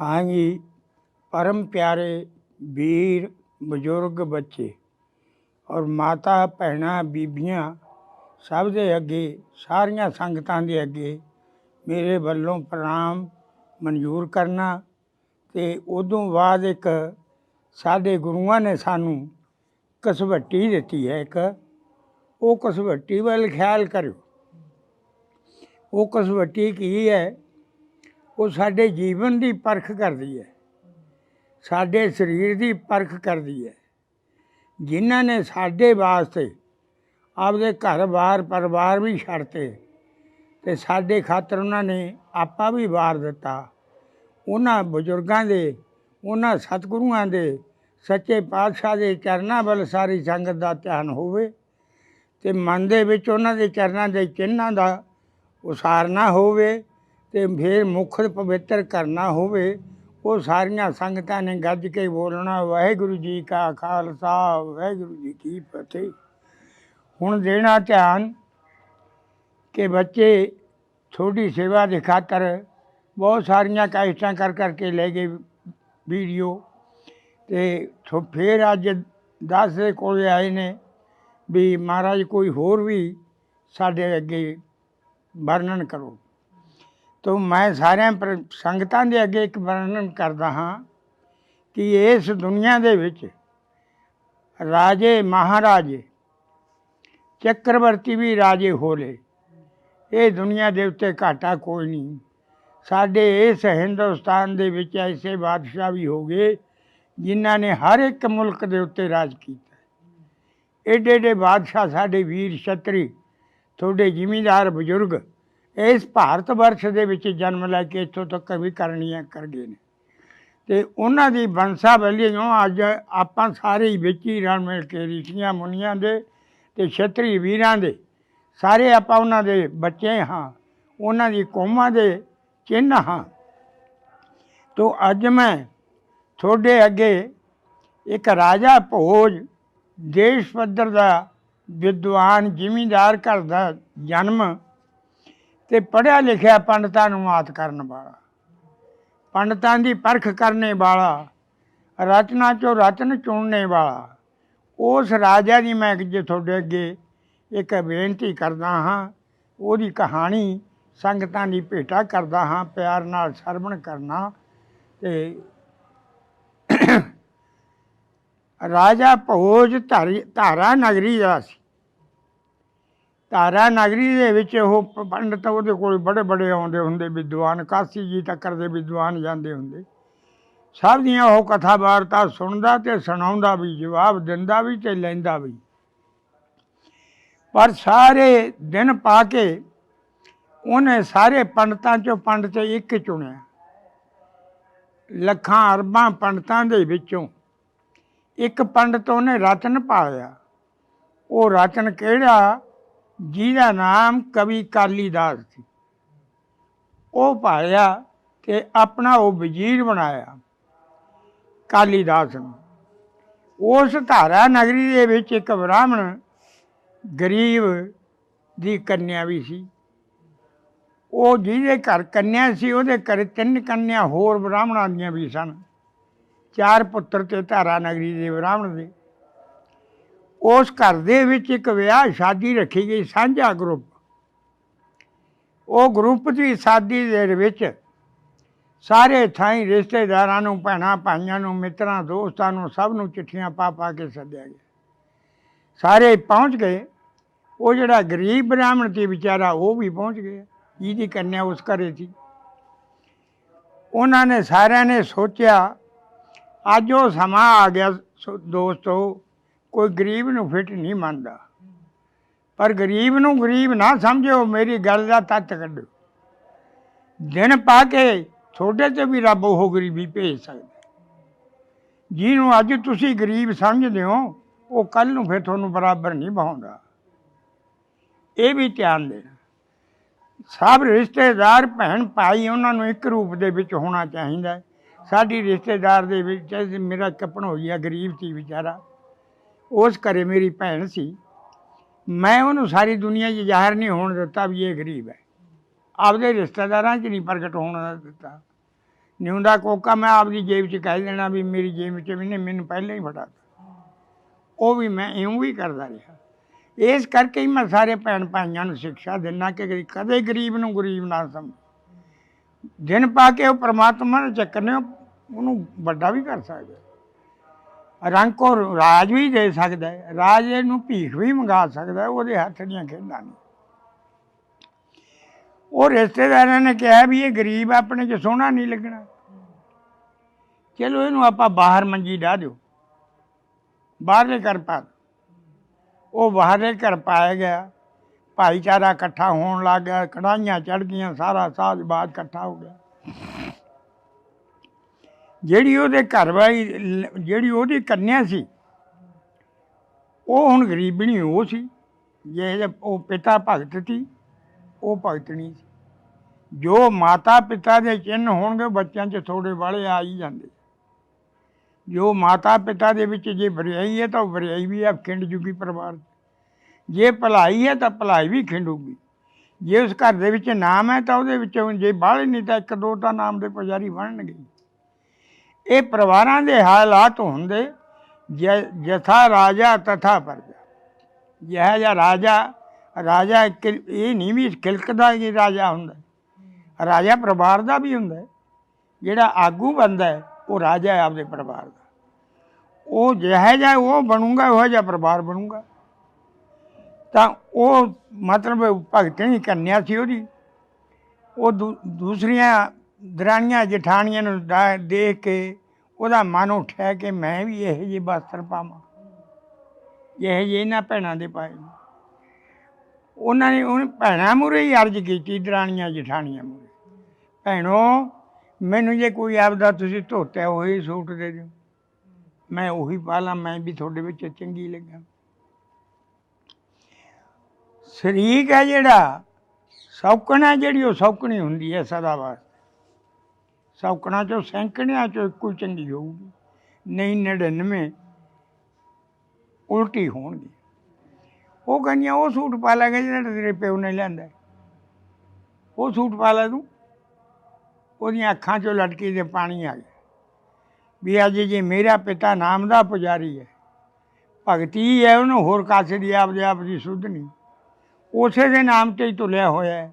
ਹਾਂਜੀ, ਪਰਮ ਪਿਆਰੇ ਵੀਰ, ਬਜ਼ੁਰਗ ਬੱਚੇ ਔਰ ਮਾਤਾ, ਭੈਣਾਂ, ਬੀਬੀਆਂ ਸਭ ਦੇ ਅੱਗੇ, ਸਾਰੀਆਂ ਸੰਗਤਾਂ ਦੇ ਅੱਗੇ ਮੇਰੇ ਵੱਲੋਂ ਪ੍ਰਣਾਮ ਮਨਜ਼ੂਰ ਕਰਨਾ ਤੇ ਉਦੋਂ ਬਾਅਦ ਇੱਕ ਸਾਡੇ ਗੁਰੂਆਂ ਨੇ ਸਾਨੂੰ ਕਸਵੱਟੀ ਦਿੱਤੀ ਹੈ ਇੱਕ। ਉਹ ਕਸਵੱਟੀ ਵੱਲ ਖਿਆਲ ਕਰਿਓ। ਉਹ ਕਸਵੱਟੀ ਕੀ ਹੈ? ਉਹ ਸਾਡੇ ਜੀਵਨ ਦੀ ਪਰਖ ਕਰਦੀ ਹੈ। ਸਾਡੇ ਸਰੀਰ ਦੀ ਪਰਖ ਕਰਦੀ ਹੈ। ਜਿਨ੍ਹਾਂ ਨੇ ਸਾਡੇ ਵਾਸਤੇ ਆਪਦੇ ਘਰ-ਬਾਰ ਪਰਿਵਾਰ ਵੀ ਛੱਡਤੇ ਤੇ ਸਾਡੇ ਖਾਤਰ ਉਹਨਾਂ ਨੇ ਆਪਾ ਵੀ ਵਾਰ ਦਿੱਤਾ। ਉਹਨਾਂ ਬਜ਼ੁਰਗਾਂ ਦੇ, ਉਹਨਾਂ ਸਤਿਗੁਰੂਆਂ ਦੇ, ਸੱਚੇ ਪਾਤਸ਼ਾਹ ਦੇ ਚਰਨਾਂ ਵੱਲ ਸਾਰੀ ਸੰਗਤ ਦਾ ਧਿਆਨ ਹੋਵੇ ਤੇ ਮਨ ਦੇ ਵਿੱਚ ਉਹਨਾਂ ਦੇ ਚਰਨਾਂ ਦੇ ਚਿੰਨ੍ਹਾਂ ਦਾ ਉਸਾਰਨਾ ਹੋਵੇ ਤੇ ਫਿਰ ਮੁਖ ਪਵਿੱਤਰ ਕਰਨਾ ਹੋਵੇ, ਉਹ ਸਾਰੀਆਂ ਸੰਗਤਾਂ ਨੇ ਗੱਜ ਕੇ ਬੋਲਣਾ, ਵਾਹਿਗੁਰੂ ਜੀ ਕਾ ਖਾਲਸਾ, ਵਾਹਿਗੁਰੂ ਜੀ ਕੀ ਫਤਿਹ। ਹੁਣ ਦੇਣਾ ਧਿਆਨ ਕਿ ਬੱਚੇ ਛੋਟੀ ਸੇਵਾ ਦੇ ਖਾਤਰ ਬਹੁਤ ਸਾਰੀਆਂ ਕਾਇਸ਼ਾਂ ਕਰ ਕਰਕੇ ਲੈ ਗਏ ਵੀਡੀਓ। ਤੇ ਥੋ ਫਿਰ ਅੱਜ 10 ਦੇ ਕੋਲ ਆਏ ਨੇ ਵੀ ਮਹਾਰਾਜ ਕੋਈ ਹੋਰ ਵੀ ਸਾਡੇ ਅੱਗੇ ਵਰਣਨ ਕਰੋ। ਤੋ ਮੈਂ ਸਾਰਿਆਂ ਪ੍ਰ ਸੰਗਤਾਂ ਦੇ ਅੱਗੇ ਇੱਕ ਵਰਣਨ ਕਰਦਾ ਹਾਂ ਕਿ ਇਸ ਦੁਨੀਆ ਦੇ ਵਿੱਚ ਰਾਜੇ ਮਹਾਰਾਜੇ, ਚੱਕਰਵਰਤੀ ਵੀ ਰਾਜੇ ਹੋਲੇ। ਇਹ ਦੁਨੀਆ ਦੇ ਉੱਤੇ ਘਾਟਾ ਕੋਈ ਨਹੀਂ। ਸਾਡੇ ਇਸ ਹਿੰਦੁਸਤਾਨ ਦੇ ਵਿੱਚ ਐਸੇ ਬਾਦਸ਼ਾਹ ਵੀ ਹੋ ਗਏ ਜਿਨ੍ਹਾਂ ਨੇ ਹਰ ਇੱਕ ਮੁਲਕ ਦੇ ਉੱਤੇ ਰਾਜ ਕੀਤਾ। ਏਡੇ ਏਡੇ ਬਾਦਸ਼ਾਹ ਸਾਡੇ ਵੀਰ ਛਤਰੀ, ਤੁਹਾਡੇ ਜ਼ਿਮੀਂਦਾਰ ਬਜ਼ੁਰਗ ਇਸ ਭਾਰਤ ਵਰਸ਼ ਦੇ ਵਿੱਚ ਜਨਮ ਲੈ ਕੇ ਇੱਥੋਂ ਤੱਕ ਵੀ ਕਰਨੀਆਂ ਕਰ ਗਏ ਨੇ। ਤੇ ਉਹਨਾਂ ਦੀ ਬੰਸਾਵਲੀਆਂ ਅੱਜ ਆਪਾਂ ਸਾਰੇ ਹੀ ਵਿੱਚ ਹੀ ਰਲ ਮਿਲ ਕੇ ਰਿਸ਼ੀਆਂ ਮੁਨੀਆਂ ਦੇ ਤੇ ਛਤਰੀ ਵੀਰਾਂ ਦੇ, ਸਾਰੇ ਆਪਾਂ ਉਹਨਾਂ ਦੇ ਬੱਚੇ ਹਾਂ, ਉਹਨਾਂ ਦੀ ਕੌਮਾਂ ਦੇ ਚਿੰਨ੍ਹ ਹਾਂ। ਤੋ ਅੱਜ ਮੈਂ ਤੁਹਾਡੇ ਅੱਗੇ ਇੱਕ ਰਾਜਾ ਭੋਜ ਦੇਸ਼ ਪੱਧਰ ਦਾ ਵਿਦਵਾਨ ਜ਼ਿਮੀਂਦਾਰ ਘਰ ਦਾ ਜਨਮ ਤੇ ਪੜਿਆ ਲਿਖਿਆ ਪੰਡਤਾਂ ਨੂੰ ਮਾਤ ਕਰਨ ਵਾਲਾ। ਪੰਡਤਾਂ ਦੀ ਪਰਖ ਕਰਨੇ ਵਾਲਾ, ਰਚਨਾ ਚੋਂ ਰਤਨ ਚੁਣਨੇ ਵਾਲਾ। ਉਸ ਰਾਜਾ ਦੀ ਮੈਂ ਜੇ ਤੁਹਾਡੇ ਅੱਗੇ ਇੱਕ ਬੇਨਤੀ ਕਰਦਾ ਹਾਂ, ਉਹਦੀ ਕਹਾਣੀ ਸੰਗਤਾਂ ਦੀ ਭੇਟਾ ਕਰਦਾ ਹਾਂ, ਪਿਆਰ ਨਾਲ ਸਰਵਣ ਕਰਨਾ ਤੇ ਰਾਜਾ ਭੋਜ ਧਾਰੀ- ਧਾਰਾ ਨਗਰੀ ਦਾ ਸੀ ਧਾਰਾ ਨਗਰੀ ਦੇ ਵਿੱਚ ਉਹ ਪ- ਪੰਡਤ ਉਹਦੇ ਕੋਲ ਬੜੇ ਬੜੇ ਆਉਂਦੇ ਹੁੰਦੇ, ਵਿਦਵਾਨ, ਕਾਸੀ ਜੀ ਤੱਕ ਦੇ ਵਿਦਵਾਨ ਜਾਂਦੇ ਹੁੰਦੇ। ਸਭ ਦੀਆਂ ਉਹ ਕਥਾ ਵਾਰਤਾ ਸੁਣਦਾ ਤੇ ਸੁਣਾਉਂਦਾ ਵੀ, ਜਵਾਬ ਦਿੰਦਾ ਵੀ ਤੇ ਲੈਂਦਾ ਵੀ। ਪਰ ਸਾਰੇ ਦਿਨ ਪਾ ਕੇ ਉਹਨੇ ਸਾਰੇ ਪੰਡਤਾਂ ਚੋਂ ਪੰਡਤ ਇੱਕ ਚੁਣਿਆ। ਲੱਖਾਂ, ਅਰਬਾਂ ਪੰਡਤਾਂ ਦੇ ਵਿੱਚੋਂ ਇੱਕ ਪੰਡਤ ਉਹਨੇ ਰਤਨ ਪਾਇਆ ਉਹ ਰਤਨ ਕਿਹੜਾ? ਜਿਹਦਾ ਨਾਮ ਕਵੀ ਕਾਲੀਦਾਸ ਸੀ। ਉਹ ਪਾਇਆ ਤੇ ਆਪਣਾ ਉਹ ਵਜ਼ੀਰ ਬਣਾਇਆ ਕਾਲੀਦਾਸ ਨੂੰ। ਉਸ ਧਾਰਾ ਨਗਰੀ ਦੇ ਵਿੱਚ ਇੱਕ ਬ੍ਰਾਹਮਣ ਗਰੀਬ ਦੀ ਕੰਨਿਆ ਵੀ ਸੀ। ਉਹ ਜਿਹਦੇ ਘਰ ਕੰਨਿਆ ਸੀ, ਉਹਦੇ ਘਰ ਤਿੰਨ ਕੰਨਿਆ ਹੋਰ ਬ੍ਰਾਹਮਣਾਂ ਦੀਆਂ ਵੀ ਸਨ। ਚਾਰ ਪੁੱਤਰ ਤੇ ਧਾਰਾ ਨਗਰੀ ਦੇ ਬ੍ਰਾਹਮਣ ਦੇ। ਉਸ ਘਰ ਦੇ ਵਿੱਚ ਇੱਕ ਵਿਆਹ ਸ਼ਾਦੀ ਰੱਖੀ ਗਈ, ਸਾਂਝਾ ਗਰੁੱਪ। ਉਹ ਗਰੁੱਪ ਦੀ ਸ਼ਾਦੀ ਦੇ ਵਿੱਚ ਸਾਰੇ ਥਾਈ ਰਿਸ਼ਤੇਦਾਰਾਂ ਨੂੰ, ਭੈਣਾਂ ਭਾਈਆਂ ਨੂੰ, ਮਿੱਤਰਾਂ, ਦੋਸਤਾਂ ਨੂੰ ਸਭ ਨੂੰ ਚਿੱਠੀਆਂ ਪਾ ਪਾ ਕੇ ਸੱਦਿਆ ਗਿਆ। ਸਾਰੇ ਪਹੁੰਚ ਗਏ। ਉਹ ਜਿਹੜਾ ਗਰੀਬ ਬ੍ਰਾਹਮਣ ਸੀ ਵਿਚਾਰਾ, ਉਹ ਵੀ ਪਹੁੰਚ ਗਿਆ। ਜਿਹਦੀ ਕੰਨਿਆ ਉਸ ਘਰੇ ਸੀ। ਉਹਨਾਂ ਨੇ ਸਾਰਿਆਂ ਨੇ ਸੋਚਿਆ, ਅੱਜ ਉਹ ਸਮਾਂ ਆ ਗਿਆ ਸੋ- ਦੋਸਤੋ ਕੋਈ ਗਰੀਬ ਨੂੰ ਫਿੱਟ ਨਹੀਂ ਮੰਨਦਾ। ਪਰ ਗਰੀਬ ਨੂੰ ਗਰੀਬ ਨਾ ਸਮਝੋ ਮੇਰੀ ਗੱਲ ਦਾ ਤੱਤ ਕੱਢੋ। ਦਿਨ ਪਾ ਕੇ ਤੁਹਾਡੇ ਤੇ ਵੀ ਰੱਬ ਉਹ ਗਰੀਬੀ ਭੇਜ ਸਕਦਾ। ਜਿਹਨੂੰ ਅੱਜ ਤੁਸੀਂ ਗਰੀਬ ਸਮਝਦੇ ਹੋ, ਉਹ ਕੱਲ ਨੂੰ ਫਿਰ ਤੁਹਾਨੂੰ ਬਰਾਬਰ ਨਹੀਂ ਬਹਾਉਂਦਾ। ਇਹ ਵੀ ਧਿਆਨ ਦੇਣਾ। ਸਭ ਰਿਸ਼ਤੇਦਾਰ ਭੈਣ ਭਾਈ ਉਹਨਾਂ ਨੂੰ ਇੱਕ ਰੂਪ ਦੇ ਵਿੱਚ ਹੋਣਾ ਚਾਹੀਦਾ। ਸਾਡੀ ਰਿਸ਼ਤੇਦਾਰ ਦੇ ਵਿੱਚ, ਮੇਰਾ ਕੱਪਣ ਹੋਈ ਆ ਗਰੀਬ ਸੀ ਵਿਚਾਰਾ। ਉਸ ਘਰੇ ਮੇਰੀ ਭੈਣ ਸੀ। ਮੈਂ ਉਹਨੂੰ ਸਾਰੀ ਦੁਨੀਆ 'ਚ ਜ਼ਾਹਿਰ ਨਹੀਂ ਹੋਣ ਦਿੱਤਾ ਵੀ ਇਹ ਗਰੀਬ ਹੈ। ਆਪਦੇ ਰਿਸ਼ਤੇਦਾਰਾਂ 'ਚ ਨਹੀਂ ਪ੍ਰਗਟ ਹੋਣ ਦਿੱਤਾ। ਨਿਉਂਦਾ ਕੋਕਾ ਮੈਂ ਆਪਦੀ ਜੇਬ 'ਚ ਕਹਿ ਦੇਣਾ ਵੀ ਮੇਰੀ ਜੇਬ 'ਚ ਵੀ ਨੇ ਮੈਨੂੰ ਪਹਿਲਾਂ ਹੀ ਫੜਾ ਤਾ। ਉਹ ਵੀ ਮੈਂ ਇਉਂ ਵੀ ਕਰਦਾ ਰਿਹਾ। ਇਸ ਕਰਕੇ ਹੀ ਮੈਂ ਸਾਰੇ ਭੈਣ ਭਾਈਆਂ ਨੂੰ ਸਿੱਖਿਆ ਦਿੰਦਾ ਕਿ ਕਦੇ ਗਰੀਬ ਨੂੰ ਗਰੀਬ ਨਾ ਸਮਝ। ਦਿਨ ਪਾ ਕੇ ਉਹ ਪ੍ਰਮਾਤਮਾ ਦੇ ਚੱਕਰ ਨੇ, ਉਹਨੂੰ ਵੱਡਾ ਵੀ ਕਰ ਸਕਦਾ। ਰੰਗ ਕੋ ਰਾਜ ਵੀ ਦੇ ਸਕਦਾ ਹੈ, ਰਾਜ ਇਹਨੂੰ ਭੀਖ ਵੀ ਮੰਗਾ ਸਕਦਾ ਉਹਦੇ ਹੱਥ ਦੀਆਂ ਖੇਡਾਂ ਨੇ। ਉਹ ਰਿਸ਼ਤੇਦਾਰਾਂ ਨੇ ਕਿਹਾ ਵੀ ਇਹ ਗਰੀਬ ਆਪਣੇ ਚ ਸੋਹਣਾ ਨਹੀਂ ਲੱਗਣਾ। ਚਲੋ ਇਹਨੂੰ ਆਪਾਂ ਬਾਹਰ ਮੰਜੀ ਢਾ ਦਿਓ। ਬਾਹਰਲੇ ਘਰ ਪਾ ਉਹ ਬਾਹਰਲੇ ਘਰ ਪਾਇਆ ਗਿਆ। ਭਾਈਚਾਰਾ ਇਕੱਠਾ ਹੋਣ ਲੱਗ ਗਿਆ ਕੜਾਈਆਂ ਚੜ ਗਈਆਂ, ਸਾਰਾ ਸਾਜ ਬਾਦ ਇਕੱਠਾ ਹੋ ਗਿਆ। ਜਿਹੜੀ ਉਹਦੇ ਘਰ ਜਿਹੜੀ ਉਹਦੀ ਕੰਨਿਆ ਸੀ, ਉਹ ਹੁਣ ਗਰੀਬਣੀ ਉਹ ਸੀ। ਜੇ ਉਹ ਪਿਤਾ ਭਗਤ ਸੀ, ਉਹ ਭਗਤਣੀ ਸੀ। ਜੋ ਮਾਤਾ ਪਿਤਾ ਦੇ ਚਿੰਨ ਹੋਣਗੇ, ਬੱਚਿਆਂ 'ਚ ਥੋੜੇ ਵਾਲੇ ਆ ਹੀ ਜਾਂਦੇ। ਜੋ ਮਾਤਾ ਪਿਤਾ ਦੇ ਵਿੱਚ ਜੇ ਵਰਿਆਈ ਹੈ, ਤਾਂ ਉਹ ਵਰਿਆਈ ਵੀ ਆ, ਖਿੰਡ ਜੂਗੀ ਪਰਿਵਾਰ 'ਚ। ਜੇ ਭਲਾਈ ਹੈ, ਤਾਂ ਭਲਾਈ ਵੀ ਖਿੰਡੂਗੀ ਜੇ ਉਸ ਘਰ ਦੇ ਵਿੱਚ ਨਾਮ ਹੈ, ਤਾਂ ਉਹਦੇ ਵਿੱਚ ਜੇ ਬਾਹਲੇ ਨਹੀਂ, ਤਾਂ ਇੱਕ ਦੋ ਤਾਂ ਨਾਮ ਦੇ ਪੁਜਾਰੀ ਬਣਨਗੇ। ਇਹ ਪਰਿਵਾਰਾਂ ਦੇ ਹਾਲਾਤ ਹੁੰਦੇ ਜ- ਜਥਾ ਰਾਜਾ ਤਥਾ ਪ੍ਰਜਾ। ਜਿਹਾ ਜਿਹਾ ਰਾਜਾ ਰਾਜਾ ਇੱਕ, ਇਹ ਨਹੀਂ ਵੀ ਖਿਲਕਦਾ ਹੀ ਰਾਜਾ ਹੁੰਦਾ। ਰਾਜਾ ਪਰਿਵਾਰ ਦਾ ਵੀ ਹੁੰਦਾ ਜਿਹੜਾ ਆਗੂ ਬੰਦਾ ਹੈ, ਉਹ ਰਾਜਾ ਹੈ ਆਪਦੇ ਪਰਿਵਾਰ ਦਾ। ਉਹ ਜਿਹਾ ਜਿਹਾ ਉਹ ਬਣੂਗਾ, ਉਹ ਜਿਹਾ ਪਰਿਵਾਰ ਬਣੂਗਾ। ਤਾਂ ਉਹ ਮਤਲਬ ਭਗਤ ਭਗਤਣੀ ਕੰਨਿਆ ਸੀ ਉਹਦੀ। ਉਹ ਦੂ- ਦੂਸਰੀਆਂ ਦਰਾਣੀਆਂ, ਜਠਾਣੀਆਂ ਨੂੰ ਦਾ- ਦੇਖ ਕੇ ਉਹਦਾ ਮਨ ਉੱਠਿਆ ਕਿ ਮੈਂ ਵੀ ਇਹੋ ਜਿਹੇ ਵਸਤਰ ਪਾਵਾਂ। ਇਹੋ ਜਿਹੇ ਇਹਨਾਂ ਭੈਣਾਂ ਦੇ ਪਾਏ ਨੇ। ਉਹਨਾਂ ਨੇ, ਉਹਨੇ ਭੈਣਾਂ ਮੂਹਰੇ ਹੀ ਅਰਜ਼ ਕੀਤੀ, ਦਰਾਣੀਆਂ, ਜਠਾਣੀਆਂ ਮੂਹਰੇ। ਭੈਣੋ, ਮੈਨੂੰ ਜੇ ਕੋਈ ਆਪਦਾ ਤੁਸੀਂ ਧੋਤਿਆ ਉਹੀ ਸੂਟ ਦੇ ਦਿਓ। ਮੈਂ ਉਹੀ ਪਾ ਲਾਂ, ਮੈਂ ਵੀ ਤੁਹਾਡੇ ਵਿੱਚ ਚੰਗੀ ਲੱਗਾ। ਸ਼ਰੀਕ ਹੈ ਜਿਹੜਾ, ਸੌਕਣ ਹੈ ਜਿਹੜੀ ਉਹ ਸੌਕਣੀ ਹੁੰਦੀ ਹੈ ਸਦਾ ਵਾਸਤੇ। ਸੌਕਣਾ ਚੋਂ ਸੈਂਕੜਿਆਂ ਚੋਂ ਇੱਕੋ ਹੀ ਚੰਗੀ ਹੋਊਗੀ। ਨਹੀਂ 99 ਉਲਟੀ ਹੋਣਗੀ। ਉਹ ਕਹਿੰਦੀਆਂ, ਉਹ ਸੂਟ ਪਾ ਲੈ ਲਾਂਗੇ ਜਿਹੜਾ ਤੇਰੇ ਪਿਓ ਨੇ ਲਿਆਂਦਾ। ਉਹ ਸੂਟ ਪਾ ਲੈ ਤੂੰ। ਉਹਦੀਆਂ ਅੱਖਾਂ 'ਚੋਂ ਲਟਕੀ ਦੇ ਪਾਣੀ ਆ ਗਿਆ। ਵੀ ਅੱਜ ਜੇ ਮੇਰਾ ਪਿਤਾ ਨਾਮ ਦਾ ਪੁਜਾਰੀ ਹੈ, ਭਗਤੀ ਹੈ, ਉਹਨੂੰ ਹੋਰ ਕਾਸੇ ਦੀ ਆਪਦੇ ਆਪ ਦੀ ਸੁੱਧ ਨਹੀਂ। ਉਸੇ ਦੇ ਨਾਮ ਤੇ ਹੀ ਤੁਲਿਆ ਹੋਇਆ ਹੈ।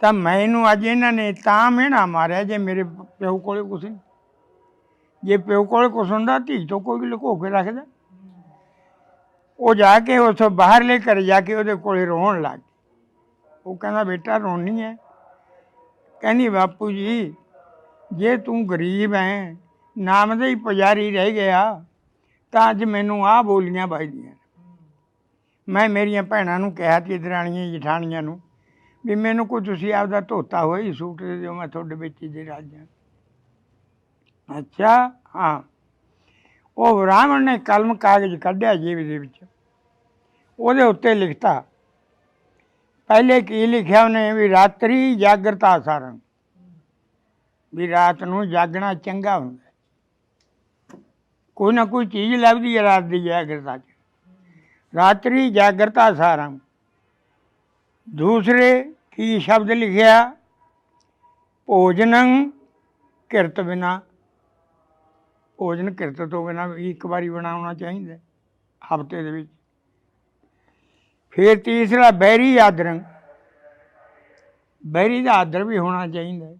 ਤਾਂ ਮੈਨੂੰ ਅੱਜ ਇਹਨਾਂ ਨੇ ਤਾਂ ਮਿਹਣਾ ਮਾਰਿਆ ਜੇ ਮੇਰੇ ਪਿਓ ਕੋਲੇ ਕੁਛ ਨਹੀਂ। ਜੇ ਪਿਓ ਕੋਲ ਕੁਛ ਹੁੰਦਾ, ਧੀ ਤੋਂ ਕੋਈ ਲੁਕੋ ਕੇ ਰੱਖਦਾ। ਉਹ ਜਾ ਕੇ ਉਸ ਬਾਹਰਲੇ ਘਰ ਜਾ ਕੇ ਉਹਦੇ ਕੋਲੇ ਰੋਣ ਲੱਗ ਗਈ। ਉਹ ਕਹਿੰਦਾ, ਬੇਟਾ ਰੋਣੀ ਹੈ ਕਹਿੰਦੀ, ਬਾਪੂ ਜੀ, ਜੇ ਤੂੰ ਗਰੀਬ ਹੈ ਨਾਮ ਦੇ ਹੀ ਪੁਜਾਰੀ ਰਹਿ ਗਿਆ, ਤਾਂ ਅੱਜ ਮੈਨੂੰ ਆਹ ਬੋਲੀਆਂ ਵੱਜਦੀਆਂ ਮੈਂ ਮੇਰੀਆਂ ਭੈਣਾਂ ਨੂੰ ਕਿਹਾ ਤੀ, ਦਰਾਣੀਆਂ, ਜਠਾਣੀਆਂ ਨੂੰ ਵੀ ਮੈਨੂੰ ਕੋਈ ਤੁਸੀਂ ਆਪਦਾ ਧੋਤਾ ਹੋਇਆ ਹੀ ਸੂਟ ਦੇ ਦਿਓ ਮੈਂ ਤੁਹਾਡੇ ਵਿੱਚ ਹੀ ਦੇ ਰਾਜਾਂ ਅੱਛਾ, ਹਾਂ। ਉਹ ਬ੍ਰਾਹਮਣ ਨੇ ਕਲਮ ਕਾਗਜ਼ ਕੱਢਿਆ ਜੇਬ ਦੇ ਵਿੱਚ। ਉਹਦੇ ਉੱਤੇ ਲਿਖਤਾ, ਪਹਿਲੇ ਕੀ ਲਿਖਿਆ ਉਹਨੇ? ਵੀ ਰਾਤਰੀ ਜਾਗਰਤਾ ਸਾਰਨ ਵੀ ਰਾਤ ਨੂੰ ਜਾਗਣਾ ਚੰਗਾ ਹੁੰਦਾ। ਕੋਈ ਨਾ ਕੋਈ ਚੀਜ਼ ਲੱਭਦੀ ਹੈ ਰਾਤ ਦੀ ਜਾਗਰਤਾ 'ਚ। ਰਾਤਰੀ ਜਾਗਰਤਾ ਸਾਰੰ ਦੂਸਰੇ ਕੀ ਸ਼ਬਦ ਲਿਖਿਆ? ਭੋਜਨੰ ਕਿਰਤ ਬਿਨਾ। ਭੋਜਨ ਕਿਰਤ ਤੋਂ ਬਿਨਾ ਵੀ ਇੱਕ ਵਾਰੀ ਬਣਾਉਣਾ ਚਾਹੀਦਾ ਹਫ਼ਤੇ ਦੇ ਵਿੱਚ। ਫਿਰ ਤੀਸਰਾ, ਬੈਰੀ ਆਦਰੰ। ਬੈਰੀ ਦਾ ਆਦਰ ਵੀ ਹੋਣਾ ਚਾਹੀਦਾ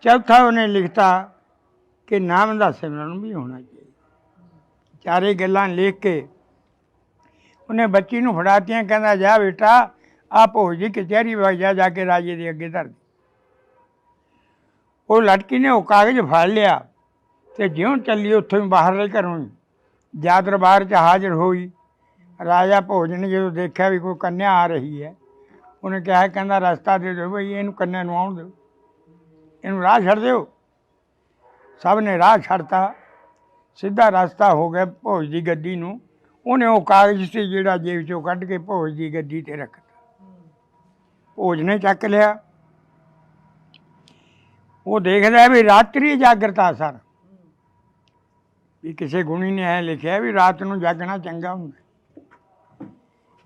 ਚੌਥਾ ਉਹਨੇ ਲਿਖਤਾ ਕਿ ਨਾਮ ਦਾ ਸਿਮਰਨ ਵੀ ਹੋਣਾ ਚਾਹੀਦਾ ਚਾਰੇ ਗੱਲਾਂ ਲਿਖ ਕੇ ਉਹਨੇ ਬੱਚੀ ਨੂੰ ਫੜਾਤੀਆਂ, ਕਹਿੰਦਾ, ਜਾ ਬੇਟਾ ਆ ਭੋਜ ਦੀ ਕਚਹਿਰੀ ਵਗ ਜਾ ਜਾ ਕੇ ਰਾਜੇ ਦੇ ਅੱਗੇ ਧਰ ਉਹ ਲੜਕੀ ਨੇ ਉਹ ਕਾਗਜ਼ ਫੜ ਲਿਆ ਤੇ ਜਿਉਂ ਚੱਲੀ ਉੱਥੋਂ ਹੀ ਬਾਹਰ ਬਾਹਰਲੇ ਘਰੋਂ ਹੀ, ਜਾ ਦਰਬਾਰ 'ਚ ਹਾਜ਼ਰ ਹੋਈ। ਰਾਜਾ ਭੋਜ ਨੇ ਜਦੋਂ ਦੇਖਿਆ ਵੀ ਕੋਈ ਕੰਨਿਆ ਆ ਰਹੀ ਹੈ, ਉਹਨੇ ਕਿਹਾ, ਕਹਿੰਦਾ, ਰਸਤਾ ਦੇ ਦਿਓ ਬਈ, ਇਹਨੂੰ ਕੰਨਿਆ ਨੂੰ ਆਉਣ ਦਿਓ। ਇਹਨੂੰ ਰਾਹ ਛੱਡ ਦਿਓ। ਸਭ ਨੇ ਰਾਹ ਛੱਡਤਾ। ਸਿੱਧਾ ਰਸਤਾ ਹੋ ਗਿਆ ਭੋਜ ਦੀ ਗੱਡੀ ਨੂੰ। ਉਹਨੇ ਉਹ ਕਾਗਜ਼ ਸੀ ਜਿਹੜਾ ਜੇਬ ਚੋਂ ਕੱਢ ਕੇ ਭੋਜ ਦੀ ਗੱਦੀ ਤੇ ਰੱਖਤਾ। ਭੋਜ ਨੇ ਚੱਕ ਲਿਆ। ਉਹ ਦੇਖਦਾ ਵੀ ਰਾਤਰੀ ਜਾਗਰਤਾ ਸਰ। ਵੀ ਕਿਸੇ ਗੁਣੀ ਨੇ ਇਹ ਲਿਖਿਆ ਵੀ ਰਾਤ ਨੂੰ ਜਾਗਣਾ ਚੰਗਾ ਹੁੰਦਾ।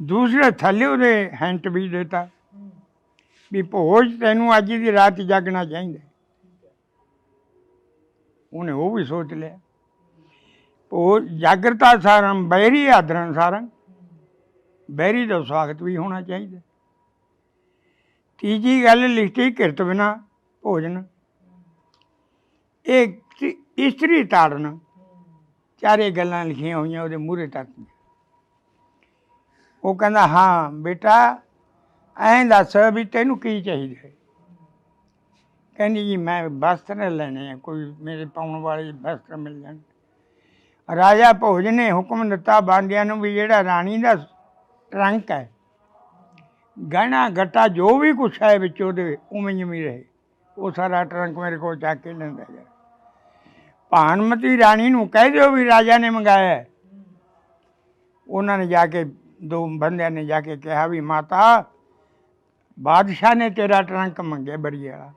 ਦੂਸਰੇ ਥੱਲੇ ਉਹਦੇ ਹੈਂਟ ਵੀ ਦਿੱਤਾ। ਵੀ ਭੋਜ ਤੈਨੂੰ ਅੱਜ ਦੀ ਰਾਤ ਜਾਗਣਾ ਚਾਹੀਦਾ। ਉਹਨੇ ਉਹ ਵੀ ਸੋਚ ਲਿਆ। ਉਹ ਜਾਗਰਤਾ ਸਾਰੰ ਬੈਰੀ ਆਦਰਨ ਸਾਰੰ ਬੈਰੀ ਦਾ ਸਵਾਗਤ ਵੀ ਹੋਣਾ ਚਾਹੀਦਾ। ਤੀਜੀ ਗੱਲ ਲਿਖਤੀ ਕਿਰਤ ਬਿਨਾ ਭੋਜਨ। ਇਹ ਇਸਤਰੀ ਤਾੜਨ। ਚਾਰੇ ਗੱਲਾਂ ਲਿਖੀਆਂ ਹੋਈਆਂ ਉਹਦੇ ਮੂਹਰੇ ਤੱਕ। ਉਹ ਕਹਿੰਦਾ, ਹਾਂ, ਬੇਟਾ, ਐਂ ਦੱਸ ਵੀ ਤੈਨੂੰ ਕੀ ਚਾਹੀਦਾ ਕਹਿੰਦੀ, ਜੀ, ਮੈਂ ਵਸਤਰ ਲੈਣੇ ਆ, ਕੋਈ ਮੇਰੇ ਪਾਉਣ ਵਾਲੇ ਵਸਤਰ ਮਿਲ ਜਾਣ। ਰਾਜਾ ਭੋਜ ਨੇ ਹੁਕਮ ਦਿੱਤਾ ਬਾਂਦਿਆਂ ਨੂੰ ਵੀ ਜਿਹੜਾ ਰਾਣੀ ਦਾ ਟਰੰਕ ਹੈ, ਗਹਿਣਾ ਗੱਟਾ ਜੋ ਵੀ ਕੁਛ ਹੈ ਵਿੱਚ ਉਹਦੇ ਉਵੇਂ ਜਿਵੇਂ ਰਹੇ। ਉਹ ਸਾਰਾ ਟਰੰਕ ਮੇਰੇ ਕੋਲ ਚੱਕ ਕੇ ਲੈਂਦਾ ਜਾ ਭਾਨਮਤੀ ਰਾਣੀ ਨੂੰ ਕਹਿ ਦਿਓ ਵੀ ਰਾਜਾ ਨੇ ਮੰਗਾਇਆ ਉਹਨਾਂ ਨੇ ਜਾ ਕੇ, ਦੋ ਬੰਦਿਆਂ ਨੇ ਜਾ ਕੇ ਕਿਹਾ ਵੀ ਮਾਤਾ, ਬਾਦਸ਼ਾਹ ਨੇ ਤੇਰਾ ਟਰੰਕ ਮੰਗਿਆ ਬਰੀ ਵਾਲਾ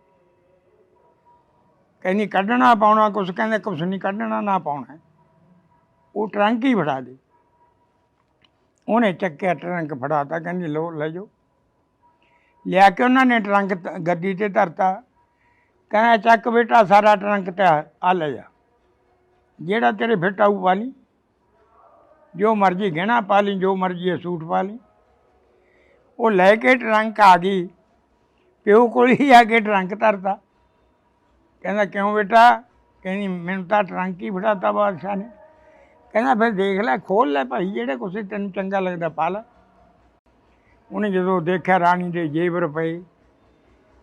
ਕਹਿੰਦੀ ਕੱਢਣਾ ਪਾਉਣਾ ਕੁਛ, ਕਹਿੰਦੇ ਕੁਛ ਨਹੀਂ ਕੱਢਣਾ ਨਾ ਪਾਉਣਾ। ਉਹ ਟਰੰਕ ਹੀ ਫੜਾ ਦੇ। ਉਹਨੇ ਚੱਕਿਆ, ਟਰੰਕ ਫੜਾਤਾ, ਕਹਿੰਦੀ ਲੋ ਲੈ ਜਾਓ। ਲਿਆ ਕੇ ਉਹਨਾਂ ਨੇ ਟਰੰਕ ਤ- ਗੱਦੀ ਤੇ ਧਰਤਾ। ਕਹਿੰਦਾ, ਚੱਕ ਬੇਟਾ, ਸਾਰਾ ਟਰੰਕ ਤੇ ਆ ਲੈ ਜਾ। ਜਿਹੜਾ ਤੇਰੇ ਫਿੱਟ ਆਊ, ਪਾ ਲਈ। ਜੋ ਮਰਜ਼ੀ ਗਹਿਣਾ ਪਾ ਲਈ, ਜੋ ਮਰਜ਼ੀ ਇਹ ਸੂਟ ਪਾ ਲਈ। ਉਹ ਲੈ ਕੇ ਟਰੰਕ ਆ ਗਈ। ਪਿਓ ਕੋਲ ਹੀ ਆ ਕੇ ਟਰੰਕ ਧਰਤਾ। ਕਹਿੰਦਾ, ਕਿਉਂ ਬੇਟਾ? ਕਹਿੰਦੀ, ਮੈਨੂੰ ਤਾਂ ਟਰੰਕ ਹੀ ਫੜਾਤਾ ਬਾਦਸ਼ਾਹ ਨੇ। ਕਹਿੰਦਾ ਫਿਰ ਦੇਖ ਲੈ, ਖੋਲ ਲੈ ਭਾਈ, ਜਿਹੜੇ ਕੁਛ ਤੈਨੂੰ ਚੰਗਾ ਲੱਗਦਾ ਪਾ ਲੈ। ਉਹਨੇ ਜਦੋਂ ਦੇਖਿਆ ਰਾਣੀ ਦੇ ਜੇਵਰ ਪਏ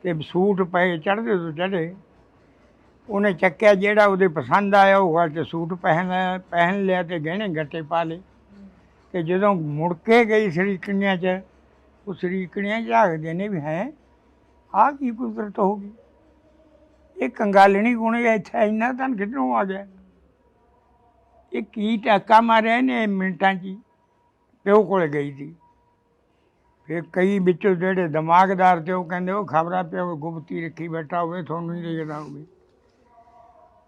ਤੇ ਸੂਟ ਪਏ, ਚੜ੍ਹਦੇ ਤੋਂ ਚੜ੍ਹੇ, ਉਹਨੇ ਚੱਕਿਆ ਜਿਹੜਾ ਉਹਦੇ ਪਸੰਦ ਆਇਆ, ਉਹ ਆ ਸੂਟ ਪਹਿਨ ਲਿਆ ਪਹਿਨ ਲਿਆ ਤੇ ਗਹਿਣੇ ਗੱਟੇ ਪਾ ਲਏ। ਤੇ ਜਦੋਂ ਮੁੜ ਕੇ ਗਈ ਸ਼ਰੀਕਣੀਆਂ 'ਚ, ਉਹ ਸ਼ਰੀਕਣੀਆਂ ਝਾਕਦੇ ਨੇ ਵੀ ਹੈ, ਆਹ ਕੀ ਕੁਦਰਤ ਹੋ ਗਈ? ਇਹ ਕੰਗਾਲਣੀ ਗੁਣੇ ਇੱਥੇ ਇੰਨਾ ਤਾਂ ਕਿੱਧਰੋਂ ਆ ਗਿਆ? ਇਹ ਕੀ ਟਾਕਾ ਮਾਰਿਆ ਨੇ ਮਿੰਟਾਂ 'ਚ ਹੀ। ਪਿਓ ਕੋਲੇ ਗਈ ਸੀ। ਫਿਰ ਕਈ ਵਿੱਚੋਂ ਜਿਹੜੇ ਦਿਮਾਗਦਾਰ ਤੇ ਉਹ ਕਹਿੰਦੇ, ਉਹ ਖਬਰਾਂ ਪਿਓ ਗੁਪਤੀ ਰੱਖੀ ਬੈਠਾ ਹੋਵੇ, ਤੁਹਾਨੂੰ ਨਹੀਂ ਦੇਖਦਾ ਹੋਵੇ।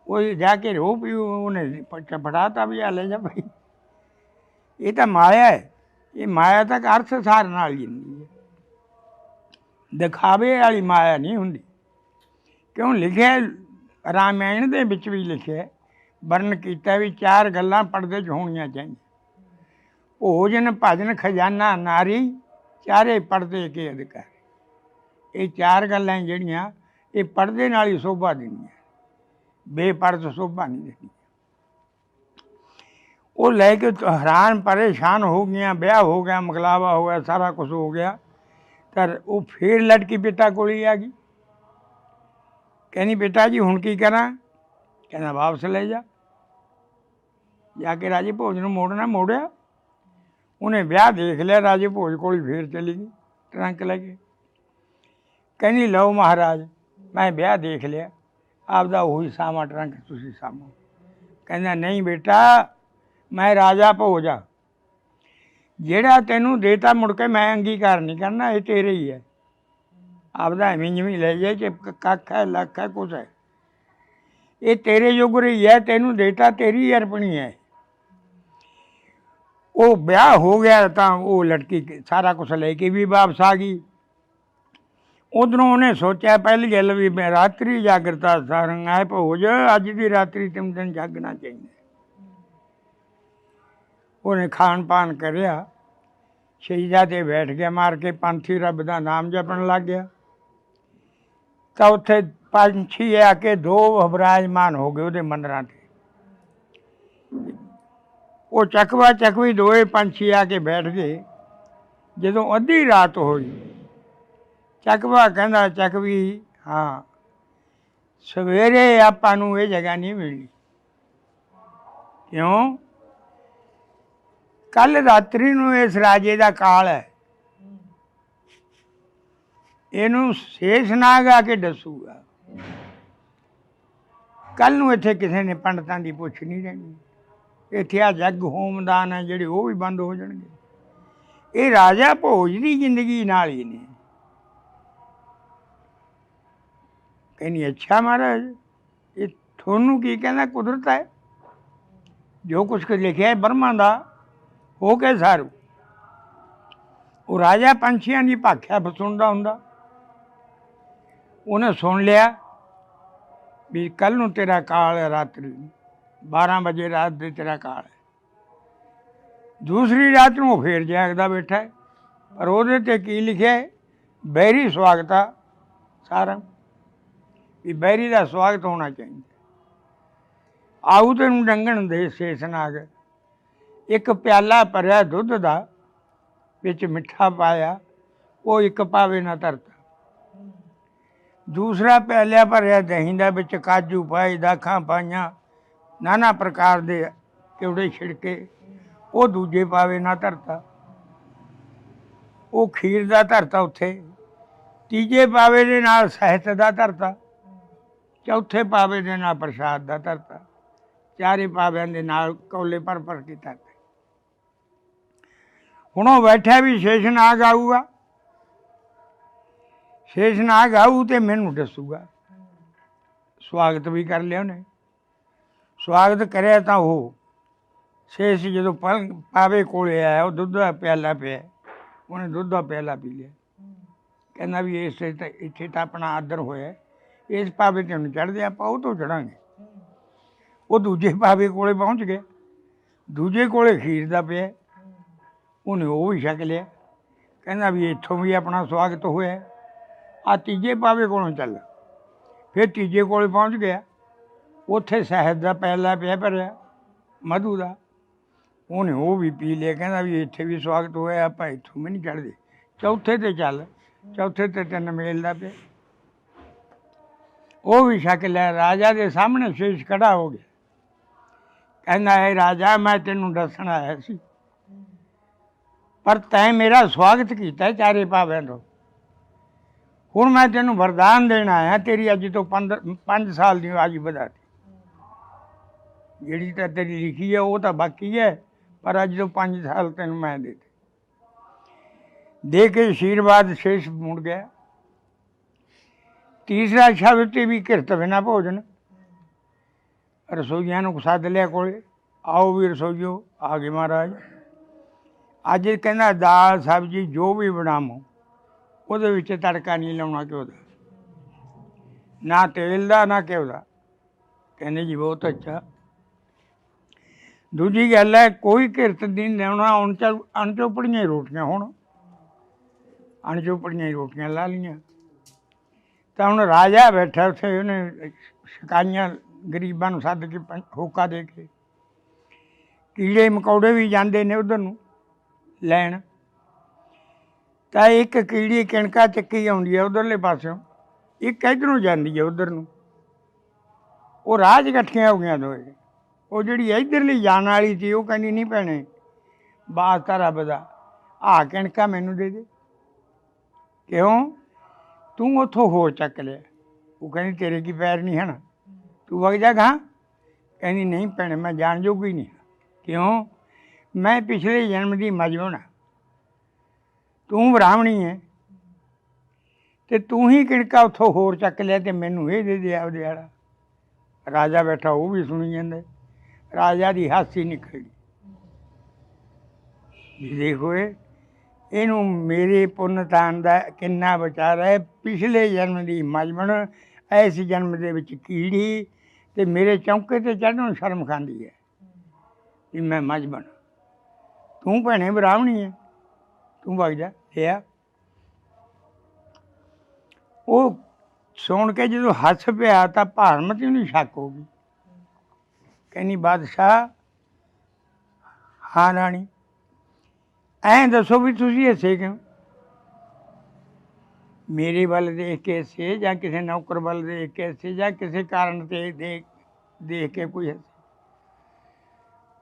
ਉਹ ਜਾ ਕੇ ਰੋ ਵੀ ਉਹਨੇ ਫੜਾਤਾ ਵੀ ਆ ਲੈ ਜਾ ਭਾਈ। ਇਹ ਤਾਂ ਮਾਇਆ ਹੈ। ਇਹ ਮਾਇਆ ਤਾਂ ਅਰਥ ਸਾਰ ਨਾਲ ਹੀ ਹੁੰਦੀ ਹੈ। ਦਿਖਾਵੇ ਵਾਲੀ ਮਾਇਆ ਨਹੀਂ ਹੁੰਦੀ। ਕਿਉਂ ਲਿਖਿਆ ਰਾਮਾਇਣ ਦੇ ਵਿੱਚ ਵੀ ਲਿਖਿਆ ਵਰਨ ਕੀਤਾ ਵੀ ਚਾਰ ਗੱਲਾਂ ਪਰਦੇ 'ਚ ਹੋਣੀਆਂ ਚਾਹੀਦੀਆਂ। ਭੋਜਨ, ਭਜਨ, ਖਜ਼ਾਨਾ, ਨਾਰੀ, ਚਾਰੇ ਪਰਦੇ ਕੇ ਅਧਿਕਾਰ। ਇਹ ਚਾਰ ਗੱਲਾਂ ਜਿਹੜੀਆਂ, ਇਹ ਪਰਦੇ ਨਾਲ ਹੀ ਸ਼ੋਭਾ ਦਿੰਦੀਆਂ। ਬੇਪਰਦ ਸ਼ੋਭਾ ਨਹੀਂ ਦਿੰਦੀ ਉਹ ਲੈ ਕੇ ਹੈਰਾਨ, ਪਰੇਸ਼ਾਨ ਹੋ ਗਈਆਂ, ਵਿਆਹ ਹੋ ਗਿਆ ਮਗਲਾਵਾ ਹੋ ਗਿਆ, ਸਾਰਾ ਕੁਝ ਹੋ ਗਿਆ। ਪਰ ਉਹ ਫੇਰ ਲੜਕੀ ਪਿਤਾ ਕੋਲ ਹੀ ਆ ਗਈ। ਕਹਿੰਦੀ, ਬੇਟਾ ਜੀ, ਹੁਣ ਕੀ ਕਰਾਂ? ਕਹਿੰਦਾ, ਵਾਪਸ ਲੈ ਜਾ। ਜਾ ਕੇ ਰਾਜੇ ਭੋਜ ਨੂੰ ਮੋੜਨਾ ਮੋੜਿਆ। ਉਹਨੇ ਵਿਆਹ ਦੇਖ ਲਿਆ, ਰਾਜੇ ਭੋਜ ਕੋਲ ਹੀ ਫੇਰ ਚਲੀ ਗਈ, ਟਰੰਕ ਲੈ ਕੇ। ਕਹਿੰਦੀ, ਲਓ ਮਹਾਰਾਜ, ਮੈਂ ਵਿਆਹ ਦੇਖ ਲਿਆ। ਆਪਦਾ ਉਹੀ ਸਾਮਾ ਟਰੰਕ ਤੁਸੀਂ ਸਾਮੋ। ਕਹਿੰਦਾ, ਨਹੀਂ ਬੇਟਾ, ਮੈਂ ਰਾਜਾ ਭੋਜ ਆ। ਜਿਹੜਾ ਤੈਨੂੰ ਦੇਤਾ ਮੁੜ ਕੇ ਮੈਂ ਅੰਗੀਕਾਰ ਨਹੀਂ ਕਰਨਾ, ਇਹ ਤੇਰੇ ਹੀ ਹੈ। ਆਪਦਾ ਐਵੇਂ ਜਿਵੇਂ ਲੈ ਜਾਏ ਕਿ ਕ- ਕੱਖ ਹੈ, ਲੱਖ ਹੈ, ਕੁਛ ਹੈ। ਇਹ ਤੇਰੇ ਯੋਗ ਰਹੀ ਹੈ, ਤੈਨੂੰ ਦੇਤਾ ਤੇਰੀ ਅਰਪਣੀ ਹੈ। ਉਹ ਵਿਆਹ ਹੋ ਗਿਆ ਤਾਂ ਉਹ ਲੜਕੀ ਸਾਰਾ ਕੁਝ ਲੈ ਕੇ ਵੀ ਵਾਪਸ ਆ ਗਈ। ਉਧਰੋਂ ਉਹਨੇ ਸੋਚਿਆ ਪਹਿਲੀ ਗੱਲ ਵੀ ਮੈਂ ਰਾਤਰੀ ਜਾਗਰਤਾ ਸਾਰੰਗ ਹੈ ਭੋਜ, ਅੱਜ ਦੀ ਰਾਤਰੀ ਤਿੰਨ ਦਿਨ ਜਾਗਣਾ ਚਾਹੀਦਾ। ਉਹਨੇ ਖਾਣ ਪਾਨ ਕਰਿਆ, ਸ਼ਹੀਦਾ ਤੇ ਬੈਠ ਗਿਆ, ਮਾਰ ਕੇ ਪੰਥੀ ਰੱਬ ਦਾ ਨਾਮ ਜਪਣ ਲੱਗ ਗਿਆ। ਤਾਂ ਉੱਥੇ ਪੰਛੀ ਆ ਕੇ ਦੋ ਵਿਰਾਜਮਾਨ ਹੋ ਗਏ ਉਹਦੇ ਮੰਦਰਾਂ ਤੇ। ਉਹ ਚੱਕਵਾ ਚੱਕਵੀ ਦੋਏ ਪੰਛੀ ਆ ਕੇ ਬੈਠ ਗਏ। ਜਦੋਂ ਅੱਧੀ ਰਾਤ ਹੋਈ, ਚੱਕਵਾ ਕਹਿੰਦਾ, ਚੱਕਵੀ, ਹਾਂ, ਸਵੇਰੇ ਆਪਾਂ ਨੂੰ ਇਹ ਜਗ੍ਹਾ ਨਹੀਂ ਮਿਲਣੀ ਕਿਉਂ? ਕੱਲ ਰਾਤਰੀ ਨੂੰ ਇਸ ਰਾਜੇ ਦਾ ਕਾਲ ਹੈ। ਇਹਨੂੰ ਸ਼ੇਸ਼ਨਾਗ ਆ ਕੇ ਦੱਸੂਗਾ। ਕੱਲ ਨੂੰ ਇੱਥੇ ਕਿਸੇ ਨੇ ਪੰਡਤਾਂ ਦੀ ਪੁੱਛ ਨਹੀਂ ਰਹਿਣੀ ਇੱਥੇ ਆ ਜੱਗ ਹੋਮਦਾਨ ਹੈ, ਜਿਹੜੇ ਉਹ ਵੀ ਬੰਦ ਹੋ ਜਾਣਗੇ। ਇਹ ਰਾਜਾ ਭੋਜ ਦੀ ਜ਼ਿੰਦਗੀ ਨਾਲ ਹੀ ਨੇ। ਕਹਿੰਦੀ, ਅੱਛਾ ਮਹਾਰਾਜ, ਇਹ ਤੁਹਾਨੂੰ ਕੀ ਕਹਿੰਦਾ, ਕੁਦਰਤ ਹੈ? ਜੋ ਕੁਝ ਲਿਖਿਆ ਹੈ ਬਰਮਾ ਦਾ ਹੋ ਕੇ ਸਾਰੂ। ਉਹ ਰਾਜਾ ਪੰਛੀਆਂ ਦੀ ਭਾਖਿਆ ਸੁਣਦਾ ਹੁੰਦਾ। ਉਹਨੇ ਸੁਣ ਲਿਆ ਵੀ ਕੱਲ ਨੂੰ ਤੇਰਾ ਕਾਲ ਹੈ ਰਾਤਰੀ। 12 ਵਜੇ ਰਾਤ ਦੇ ਤੇਰਾ ਕਾਲ ਹੈ। ਦੂਸਰੀ ਰਾਤ ਨੂੰ ਉਹ ਫੇਰ ਜਾਗਦਾ ਬੈਠਾ ਹੈ। ਪਰ ਉਹਦੇ ਤੇ ਕੀ ਲਿਖਿਆ ਹੈ? ਬੈਰੀ ਸਵਾਗਤਾ ਸਾਰਾ ਵੀ ਬੈਰੀ ਦਾ ਸਵਾਗਤ ਹੋਣਾ ਚਾਹੀਦਾ ਆਉ ਤੈਨੂੰ ਡੰਗਣ ਦੇ ਸ਼ੇਸ਼ਨਾਗ ਇੱਕ ਪਿਆਲਾ ਭਰਿਆ ਦੁੱਧ ਦਾ ਵਿੱਚ ਮਿੱਠਾ ਪਾਇਆ, ਉਹ ਇੱਕ ਪਾਵੇ ਨਾ ਧਰਤਾ। ਦੂਸਰਾ ਪਿਆਲਾ ਭਰਿਆ ਦਹੀਂ ਦਾ ਵਿੱਚ ਕਾਜੂ ਪਾਈ ਦਾਖਾਂ ਪਾਈਆਂ ਨਾਨਾ ਪ੍ਰਕਾਰ ਦੇ ਕਿਉੜੇ ਛਿੜਕੇ, ਉਹ ਦੂਜੇ ਪਾਵੇ ਨਾ ਧਰਤਾ। ਉਹ ਖੀਰ ਦਾ ਧਰਤਾ ਉੱਥੇ, ਤੀਜੇ ਪਾਵੇ ਦੇ ਨਾਲ ਸਹਿਤ ਦਾ ਧਰਤਾ, ਚੌਥੇ ਪਾਵੇ ਦੇ ਨਾਲ ਪ੍ਰਸਾਦ ਦਾ ਧਰਤਾ, ਚਾਰੇ ਪਾਵਿਆਂ ਦੇ ਨਾਲ ਕੌਲੇ ਪਰ ਪਰ ਕੇ ਧਰਤੇ। ਹੁਣ ਉਹ ਬੈਠਾ ਵੀ ਸ਼ੇਸ਼ਨਾਗ ਆਊਗਾ। ਸ਼ੇਸ਼ਨਾਗ ਆਊ ਤੇ ਮੈਨੂੰ ਦੱਸੂਗਾ। ਸਵਾਗਤ ਵੀ ਕਰ ਲਿਆ ਉਹਨੇ। ਸਵਾਗਤ ਕਰਿਆ ਤਾਂ ਉਹ। ਸ਼ੇਸ਼ ਜਦੋਂ ਪਲ ਪਾਵੇ ਕੋਲੇ ਆਇਆ, ਉਹ ਦੁੱਧ ਦਾ ਪਿਆਲਾ ਪਿਆ। ਉਹਨੇ ਦੁੱਧ ਦਾ ਪਿਆਲਾ ਪੀ ਲਿਆ। ਕਹਿੰਦਾ ਵੀ ਇਸ ਤੇ ਤਾਂ ਇੱਥੇ ਤਾਂ ਆਪਣਾ ਆਦਰ ਹੋਇਆ। ਇਸ ਪਾਵੇ ਤੇ ਹੁਣ ਚੜਦੇ ਆਪਾਂ, ਉਹ ਤੋਂ ਚੜਾਂਗੇ ਉਹ ਦੂਜੇ ਪਾਵੇ ਕੋਲੇ ਪਹੁੰਚ ਗਏ ਦੂਜੇ ਕੋਲੇ ਖੀਰ ਦਾ ਪਿਆ। ਉਹਨੇ ਉਹ ਵੀ ਛਕ ਲਿਆ। ਕਹਿੰਦਾ ਵੀ ਇੱਥੋਂ ਵੀ ਆਪਣਾ ਸਵਾਗਤ ਹੋਇਆ। ਆ ਤੀਜੇ ਪਾਵੇ ਕੋਲੋਂ ਚੱਲ। ਫਿਰ ਤੀਜੇ ਕੋਲੇ ਪਹੁੰਚ ਗਿਆ। ਉੱਥੇ ਸ਼ਹਿਦ ਦਾ ਪੈਲਾ ਪਿਆ ਭਰਿਆ ਮਧੂ ਦਾ। ਉਹਨੇ ਉਹ ਵੀ ਪੀ ਲਿਆ, ਕਹਿੰਦਾ ਵੀ ਇੱਥੇ ਵੀ ਸਵਾਗਤ ਹੋਇਆ, ਆਪਾਂ ਇੱਥੋਂ ਵੀ ਨਹੀਂ ਚੜਦੇ ਚੌਥੇ ਤੇ ਚੱਲ, ਚੌਥੇ ਤੇ ਤਿੰਨ ਮੇਲ ਦਾ ਪਿਆ। ਉਹ ਵੀ ਸ਼ੱਕ ਲਿਆ ਰਾਜਾ ਦੇ ਸਾਹਮਣੇ ਸ਼ੇਸ਼ ਖੜਾ ਹੋ ਗਿਆ। ਕਹਿੰਦਾ, ਹੈ ਰਾਜਾ, ਮੈਂ ਤੈਨੂੰ ਦੱਸਣ ਆਇਆ ਸੀ। ਪਰ ਤੈਂ ਮੇਰਾ ਸਵਾਗਤ ਕੀਤਾ ਚਾਰੇ ਪਾਵਿਆਂ ਤੋਂ। ਹੁਣ ਮੈਂ ਤੈਨੂੰ ਵਰਦਾਨ ਦੇਣ ਆਇਆ, ਤੇਰੀ ਅੱਜ ਤੋਂ 5 ਸਾਲ ਦੀ ਆਯੂ ਵਧਾਤੀ ਜਿਹੜੀ ਤਾਂ ਤੇਰੀ ਲਿਖੀ ਹੈ ਉਹ ਤਾਂ ਬਾਕੀ ਹੈ ਪਰ ਅੱਜ ਤੋਂ 5 ਸਾਲ ਤੈਨੂੰ ਮੈਂ ਦੇ ਦਿੱਤੇ। ਦੇ ਕੇ ਆਸ਼ੀਰਵਾਦ ਸ਼ੇਸ਼ ਮੁੜ ਗਿਆ। ਤੀਸਰਾ ਸ਼ਬਦ ਤੇ ਵੀ ਕਿਰਤ ਬਿਨਾ ਭੋਜਨ। ਰਸੋਈਆਂ ਨੂੰ ਸੱਦ ਲਿਆ ਕੋਲੇ। ਆਓ ਵੀ ਰਸੋਈਓ, ਆ ਗਏ ਮਹਾਰਾਜ। ਅੱਜ ਕਹਿੰਦਾ, ਦਾਲ, ਸਬਜ਼ੀ, ਜੋ ਵੀ ਬਣਾਵੋ, ਉਹਦੇ ਵਿੱਚ ਤੜਕਾ ਨਹੀਂ ਲਾਉਣਾ ਘਿਓ ਦਾ ਨਾ ਤੇਲ ਦਾ, ਨਾ ਘਿਓ ਦਾ। ਕਹਿੰਦੇ ਜੀ, ਬਹੁਤ ਅੱਛਾ। ਦੂਜੀ ਗੱਲ ਹੈ, ਕੋਈ ਕਿਰਤ ਨਹੀਂ ਲੈਣਾ ਹੁਣ ਚ ਅਣਚੋਪੜੀਆਂ ਹੀ ਰੋਟੀਆਂ ਹੁਣ। ਅਣਚੋਪੜੀਆਂ ਹੀ ਰੋਟੀਆਂ ਲਾ ਲੀਆਂ ਤਾਂ ਹੁਣ ਰਾਜਾ ਬੈਠਾ ਉੱਥੇ, ਉਹਨੇ ਸ਼ਿਕਾਈਆਂ ਗਰੀਬਾਂ ਨੂੰ ਸੱਦ ਕੇ ਪੰ- ਹੋਕਾ ਦੇ ਕੇ। ਕੀੜੇ ਮਕੌੜੇ ਵੀ ਜਾਂਦੇ ਨੇ ਉਧਰ ਨੂੰ ਲੈਣ। ਤਾਂ ਇੱਕ ਕੀੜੀ ਕਿਣਕਾ ਚੱਕੀ ਆਉਂਦੀ ਹੈ ਉਧਰਲੇ ਪਾਸਿਓਂ, ਇੱਕ ਇੱਧਰੋਂ ਜਾਂਦੀ ਹੈ ਉਧਰ ਨੂੰ। ਉਹ ਰਾਜ ਇਕੱਠੀਆਂ ਹੋ ਗਈਆਂ ਦੋਏ ਉਹ ਜਿਹੜੀ ਇੱਧਰਲੀ ਜਾਣ ਵਾਲੀ ਸੀ, ਉਹ ਕਹਿੰਦੀ, ਨਹੀਂ ਭੈਣੇ ਬਾਤ ਤਾਂ ਰੱਬ ਦਾ। ਆ ਕਿਣਕਾ ਮੈਨੂੰ ਦੇ ਦੇ। ਕਿਉਂ? ਤੂੰ ਉਥੋਂ ਹੋਰ ਚੱਕ ਲਿਆ। ਉਹ ਕਹਿੰਦੀ, ਤੇਰੇ ਕੀ ਪੈਰ ਨਹੀਂ ਹਨ? ਤੂੰ ਵਗ ਜਾ ਗਾ। ਕਹਿੰਦੀ, ਨਹੀਂ ਭੈਣੇ, ਮੈਂ ਜਾਣ ਜੋਗੀ ਨਹੀਂ। ਕਿਉਂ? ਮੈਂ ਪਿਛਲੇ ਜਨਮ ਦੀ ਮਜਬੂਰ ਹਾਂ। ਤੂੰ ਬ੍ਰਾਹਮਣੀ ਹੈ। ਤੇ ਤੂੰ ਹੀ ਕਿਣਕਾ ਉਥੋਂ ਹੋਰ ਚੱਕ ਲਿਆ ਤੇ ਮੈਨੂੰ ਇਹ ਦੇ ਦੇ ਆਪਦੇ ਵਾਲਾ। ਰਾਜਾ ਬੈਠਾ, ਉਹ ਵੀ ਸੁਣੀ ਜਾਂਦਾ। ਰਾਜਾ ਦੀ ਹਾਸੀ ਨਿਕਲ। ਗਈ ਦੇਖੋ ਇਹਨੂੰ ਮੇਰੇ ਪੁੰਨ ਤਾਨ ਦਾ ਕਿੰਨਾ ਵਿਚਾਰ ਹੈ, ਪਿਛਲੇ ਜਨਮ ਦੀ ਮਜਮਣ, ਇਸ ਜਨਮ ਦੇ ਵਿੱਚ ਕੀੜੀ ਤੇ ਮੇਰੇ ਚੌਂਕੇ ਤੇ ਚੜ੍ਹਨ ਸ਼ਰਮ ਖਾਂਦੀ ਹੈ ਵੀ ਮੈਂ ਮਜਮਣ। ਤੂੰ ਭੈਣੇ ਬ੍ਰਾਹਮਣੀ ਹੈ, ਤੂੰ ਵਗ ਜਾ ਲਿਆ ਉਹ ਸੁਣ ਕੇ ਜਦੋਂ ਹੱਸ ਪਿਆ ਤਾਂ ਭਾਰਮਤੀ ਨੂੰ ਸ਼ੱਕ ਹੋ ਗਈ। ਕਹਿੰਦੀ ਬਾਦਸ਼ਾਹ ਹਾਂ ਰਾਣੀ ਐਂ ਦੱਸੋ ਵੀ ਤੁਸੀਂ ਹੱਸੇ ਕਿਉਂ ਮੇਰੇ ਵੱਲ ਦੇਖ ਕੇ ਹੱਸੇ ਜਾਂ ਕਿਸੇ ਨੌਕਰ ਵੱਲ ਦੇਖ ਕੇ ਹੱਸੇ ਜਾਂ ਕਿਸੇ ਕਾਰਨ ਤੇ ਦੇਖ ਦੇਖ ਕੇ ਕੋਈ ਹੱਸੇ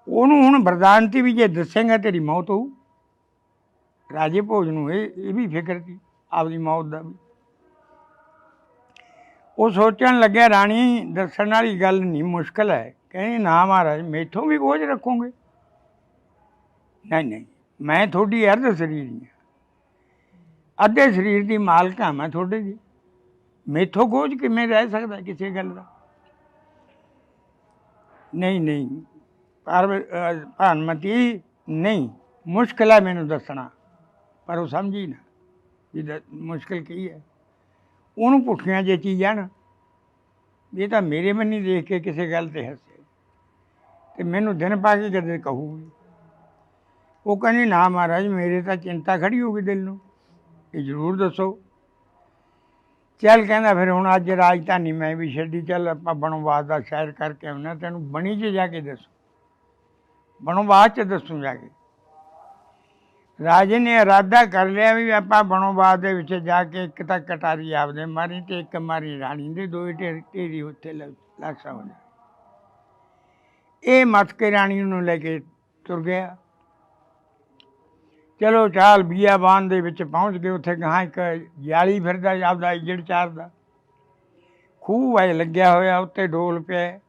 ਉਹਨੂੰ ਹੁਣ ਵਰਦਾਨਤੀ ਵੀ ਜੇ ਦੱਸੇਗਾ ਤੇਰੀ ਮੌਤ ਹੋਊ ਰਾਜੇ ਭੋਜ ਨੂੰ ਇਹ ਇਹ ਵੀ ਫਿਕਰ ਸੀ ਆਪਦੀ ਮੌਤ ਦਾ ਵੀ ਉਹ ਸੋਚਣ ਲੱਗਿਆ ਰਾਣੀ ਦੱਸਣ ਵਾਲੀ ਗੱਲ ਨਹੀਂ ਮੁਸ਼ਕਲ ਹੈ ਕਹਿੰਦੀ ਨਾ ਮਹਾਰਾਜ ਮੈਥੋਂ ਵੀ ਬੋਝ ਰੱਖੋਗੇ? ਨਹੀਂ ਨਹੀਂ ਮੈਂ ਤੁਹਾਡੀ ਅਰਧ ਸਰੀਰ ਹਾਂ ਅੱਧੇ ਸਰੀਰ ਦੀ ਮਾਲਕ ਹਾਂ ਮੈਂ ਤੁਹਾਡੇ ਦੀ। ਮੈਥੋਂ ਗੋਝ ਕਿਵੇਂ ਰਹਿ ਸਕਦਾ ਕਿਸੇ ਗੱਲ ਦਾ? ਨਹੀਂ ਨਹੀਂ ਪਰ ਅਹ, ਭਾਨਮਤੀ ਨਹੀਂ ਮੁਸ਼ਕਿਲ ਹੈ ਮੈਨੂੰ ਦੱਸਣਾ ਪਰ ਉਹ ਸਮਝੀ ਨਾ ਵੀ ਦ- ਮੁਸ਼ਕਿਲ ਕੀ ਹੈ। ਉਹਨੂੰ ਪੁੱਠੀਆਂ ਜੇ ਚੀਜ਼ਾਂ ਨਾ ਵੀ ਇਹ ਤਾਂ ਮੇਰੇ ਮਨ ਨਹੀਂ ਦੇਖ ਕੇ ਕਿਸੇ ਗੱਲ ਤੇ ਹੱਸ ਤੇ ਮੈਨੂੰ ਦਿਨ ਪਾ ਕੇ ਕਦੇ ਕਹੂਗੀ। ਉਹ ਕਹਿੰਦੀ, ਨਾ ਮਹਾਰਾਜ, ਮੇਰੇ ਤਾਂ ਚਿੰਤਾ ਖੜੀ ਹੋ ਗਈ ਦਿਲ ਨੂੰ। ਇਹ ਜ਼ਰੂਰ ਦੱਸੋ। ਚੱਲ ਕਹਿੰਦਾ, ਫਿਰ ਹੁਣ ਅੱਜ ਰਾਜਧਾਨੀ ਮੈਂ ਵੀ ਛੱਡੀ, ਚੱਲ ਆਪਾਂ ਬਣਵਾਸ ਦਾ ਸ਼ਹਿਰ ਕਰਕੇ ਆਉਣਾ ਤੈਨੂੰ ਬਣੀ 'ਚ ਜਾ ਕੇ ਦੱਸੂ। ਬਣਵਾਸ 'ਚ ਦੱਸੂ ਜਾ ਕੇ। ਰਾਜੇ ਨੇ ਇਰਾਦਾ ਕਰ ਲਿਆ ਵੀ ਆਪਾਂ ਬਣਵਾਸ ਦੇ ਵਿੱਚ ਜਾ ਕੇ ਇੱਕ ਤਾਂ ਕਟਾਰੀ ਆਪਦੇ ਮਾਰੀ ਤੇ ਇੱਕ ਮਾਰੀ ਰਾਣੀ ਦੇ ਦੋਏ ਢੇਰ ਢੇਰੀ ਉੱਥੇ ਲਾਸ਼ਾਂ ਹੋ ਇਹ ਮੱਥ ਕੇ ਰਾਣੀ ਨੂੰ ਲੈ ਕੇ ਤੁਰ ਗਿਆ। ਚਲੋ ਚਾਲ ਬੀਆਬਾਨ ਦੇ ਵਿੱਚ ਪਹੁੰਚ ਗਏ। ਉੱਥੇ ਗਾਂ ਇੱਕ ਜਾਲੀ ਫਿਰਦਾ ਆਪਦਾ ਇੱਜੜ ਚਾਰਦਾ। ਖੂਹ ਹੈ ਲੱਗਿਆ ਹੋਇਆ, ਉੱਤੇ ਡੋਲ ਪਿਆ।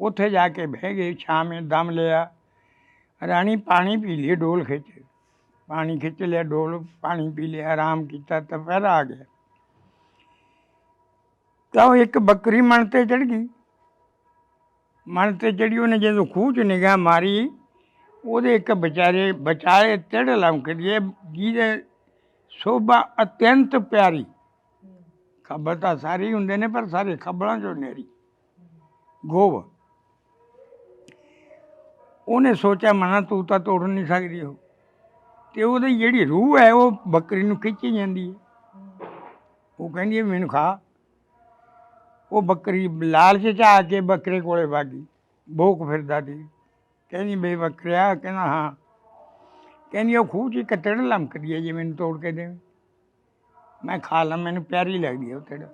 ਉੱਥੇ ਜਾ ਕੇ ਬਹਿ ਗਏ, ਛਾਵੇਂ ਦਮ ਲਿਆ। ਰਾਣੀ ਪਾਣੀ ਪੀ ਲਈ, ਡੋਲ ਖਿੱਚ। ਪਾਣੀ ਖਿੱਚ ਲਿਆ, ਡੋਲ ਪਾਣੀ ਪੀ ਲਿਆ, ਆਰਾਮ ਕੀਤਾ, ਤਾਂ ਫਿਰ ਆ ਗਿਆ। ਤਾਂ ਉਹ ਇੱਕ ਬੱਕਰੀ ਮਣ ਤੇ ਚੜ ਗਈ। ਮਨ ਤੇ ਜਿਹੜੀ ਉਹਨੇ ਜਦੋਂ ਖੂਹ 'ਚ ਨਿਗਾਹ ਮਾਰੀ, ਉਹਦੇ ਇੱਕ ਵਿਚਾਰੇ ਵਿਚਾਰੇ ਤਿੜ ਲੰਕਦੀ ਜਿਹਦੇ ਸ਼ੋਭਾ ਅਤਿਅੰਤ ਪਿਆਰੀ। ਖੱਬਲ ਤਾਂ ਸਾਰੇ ਹੀ ਹੁੰਦੇ ਨੇ, ਪਰ ਸਾਰੇ ਖੱਬਲਾਂ ਚੋਂ ਨੇਰੀ ਗੋਬ ਉਹਨੇ ਸੋਚਿਆ, ਮਨਾ ਤੂੰ ਤਾਂ ਤੋੜ ਨਹੀਂ ਸਕਦੀ ਉਹ। ਤੇ ਉਹਦੀ ਜਿਹੜੀ ਰੂਹ ਹੈ, ਉਹ ਬੱਕਰੀ ਨੂੰ ਖਿੱਚੀ ਜਾਂਦੀ ਹੈ। ਉਹ ਕਹਿੰਦੀ ਮੈਨੂੰ ਖਾ। ਉਹ ਬੱਕਰੀ ਲਾਲਚ ਚ ਆ ਕੇ ਬੱਕਰੇ ਕੋਲੇ ਵਾਗੀ ਭੋਕ ਫਿਰਦਾ ਸੀ। ਕਹਿੰਦੀ ਬੇ ਬੱਕਰਿਆ ਕਹਿੰਦਾ ਹਾਂ। ਕਹਿੰਦੀ ਉਹ ਖੂਹ 'ਚ ਇੱਕ ਤਿੜ ਲਮਕਦੀ ਹੈ ਜੇ ਮੈਨੂੰ ਤੋੜ ਕੇ ਦੇਵੇਂ। ਮੈਂ ਖਾ ਲਾਂ, ਮੈਨੂੰ ਪਿਆਰੀ ਲੱਗਦੀ ਹੈ ਉਹ ਤਿੜ।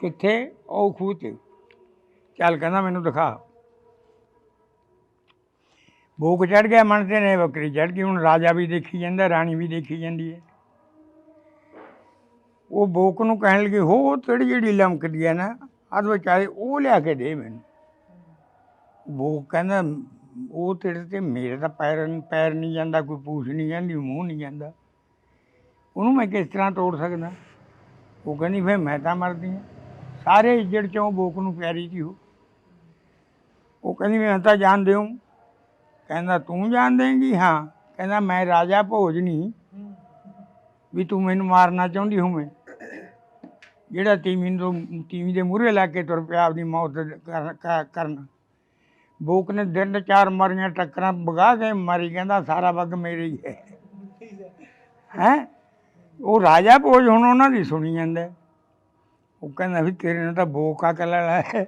ਕਿੱਥੇ? ਉਹ ਖੂਹ 'ਚ। ਚੱਲ ਕਹਿੰਦਾ ਮੈਨੂੰ ਦਿਖਾ। ਭੂਖ ਚੜ ਗਿਆ ਮਨ ਤੇ ਨੇ ਬੱਕਰੀ ਚੜ ਗਈ। ਹੁਣ ਰਾਜਾ ਵੀ ਦੇਖੀ ਜਾਂਦਾ, ਰਾਣੀ ਵੀ ਦੇਖੀ ਜਾਂਦੀ ਹੈ। ਉਹ ਬੋਕ ਨੂੰ ਕਹਿਣ ਲੱਗੀ, ਹੋ, ਉਹ ਤਿੜ ਜਿਹੜੀ ਲਮਕਦੀ ਹੈ ਨਾ? ਅਦ ਵਿਚਾਰੇ ਉਹ ਲਿਆ ਕੇ ਦੇ ਮੈਨੂੰ। ਬੋਕ ਕਹਿੰਦਾ, ਉਹ ਤਿੜ ਤੇ ਮੇਰੇ ਤਾਂ ਪੈਰ ਪੈਰ ਨਹੀਂ ਜਾਂਦਾ, ਕੋਈ ਪੂਛ ਨਹੀਂ ਜਾਂਦੀ, ਮੂੰਹ ਨਹੀਂ ਜਾਂਦਾ। ਉਹਨੂੰ ਮੈਂ ਕਿਸ ਤਰ੍ਹਾਂ ਤੋੜ ਸਕਦਾ? ਉਹ ਕਹਿੰਦੀ, ਫਿਰ ਮੈਂ ਤਾਂ ਮਰਦੀ ਹਾਂ ਸਾਰੇ ਇੱਜੜ ਚੋਂ ਬੋਕ ਨੂੰ ਪਿਆਰੀ ਸੀ ਉਹ। ਉਹ ਕਹਿੰਦੀ, ਮੈਂ ਤਾਂ ਜਾਣਦੇ ਹਾਂ ਕਹਿੰਦਾ, ਤੂੰ ਜਾਣ ਦੇਂਗੀ ਹਾਂ? ਕਹਿੰਦਾ, ਮੈਂ ਰਾਜਾ ਭੋਜ ਨਹੀਂ ਵੀ ਤੂੰ ਮੈਨੂੰ ਮਾਰਨਾ ਚਾਹੁੰਦੀ ਹੋਵੇਂ? ਜਿਹੜਾ ਤੀਵੀਂ ਤੋਂ ਤੀਵੀਂ ਦੇ ਮੂਹਰੇ ਲਾ ਕੇ ਤੁਰ ਪਿਆ ਆਪਦੀ ਮੌਤ ਕਰ- ਕਰ- ਕਰਨ। ਬੋਕ ਨੇ ਦਿਨ ਚਾਰ ਮਾਰੀਆਂ, ਟੱਕਰਾਂ ਵਗਾ ਕੇ ਮਾਰੀ, ਕਹਿੰਦਾ ਸਾਰਾ ਵਗ ਮੇਰੇ ਹੀ। ਹੈ? ਹੈ ਉਹ ਰਾਜਾ ਭੋਜ ਹੁਣ ਉਹਨਾਂ ਦੀ ਸੁਣੀ ਜਾਂਦਾ। ਉਹ ਕਹਿੰਦਾ ਵੀ ਤੇਰੇ ਨਾਲ ਤਾਂ ਬੋਕ ਆ ਕਲੜਾ ਹੈ।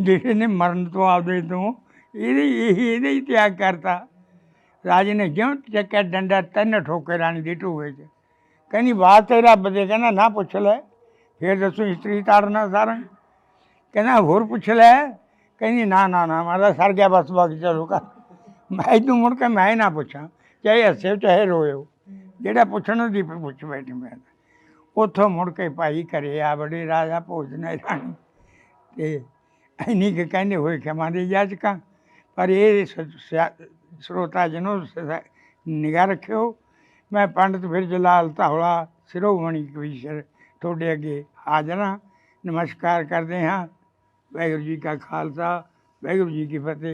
ਜਿਹੜੇ ਨੇ ਮਰਨ ਤੋਂ ਆਪਦੇ ਤੋਂ ਇਹਦੇ, ਇਹੀ, ਇਹਦੇ ਹੀ ਤਿਆਗ ਕਰਤਾ। ਰਾਜੇ ਨੇ ਜਿਉਂ ਚੱਕਿਆ ਡੰਡਾ ਤਿੰਨ ਠੋਕੇ ਰਾਣੀ ਦੇ ਢੂਹੇ 'ਚ। ਕਹਿੰਦੀ ਬਾਤ ਤੇ ਰੱਬ ਦੇ ਕਹਿੰਦਾ, ਨਾ ਪੁੱਛ ਲੈ। ਫਿਰ ਦੱਸੋ ਇਸਤਰੀ ਤਾੜਨਾ ਸਾਰਾ। ਕਹਿੰਦਾ, ਹੋਰ ਪੁੱਛ ਲੈ। ਕਹਿੰਦੀ, ਨਾ ਨਾ ਨਾ ਮਾਰਾ ਸਰ ਗਿਆ, ਬਸ, ਬਾਕੀ ਚਲੋ ਕਰ ਮੈਂ ਇਹਨੂੰ ਮੁੜ ਕੇ ਮੈਂ ਹੀ ਨਾ ਪੁੱਛਾਂ, ਚਾਹੇ ਹੱਸੇ ਚਾਹੇ ਰੋਇਓ ਜਿਹੜਾ ਪੁੱਛਣ ਦੀ ਪੁੱਛ ਬੈਠੀ ਮੈਂ ਉੱਥੋਂ ਮੁੜ ਕੇ ਭਾਈ ਘਰੇ ਆ, ਬੜੇ ਰਾਜਾ ਭੋਜਨ ਰਾਣੀ। ਤੇ ਇੰਨੀ ਕੁ ਕਹਿੰਦੇ, ਹੋਏ ਖਮਾ ਦੇ ਜਾਚਕਾਂ ਪਰ ਇਹ ਸਰੋਤਾ ਜਨੋ ਨਿਗਾਹ ਰੱਖਿਓ। ਮੈਂ ਪੰਡਤ ਫਿਰ ਜਲਾਲ ਧੌਲਾ, ਸਿਰੋਮਣੀ ਕਵੀਸ਼ਰ ਤੁਹਾਡੇ ਅੱਗੇ ਹਾਜ਼ਰ ਹਾਂ। ਨਮਸਕਾਰ ਕਰਦੇ ਹਾਂ। ਵਾਹਿਗੁਰੂ ਜੀ ਕਾ ਖਾਲਸਾ, ਵਾਹਿਗੁਰੂ ਜੀ ਕੀ ਫਤਿਹ।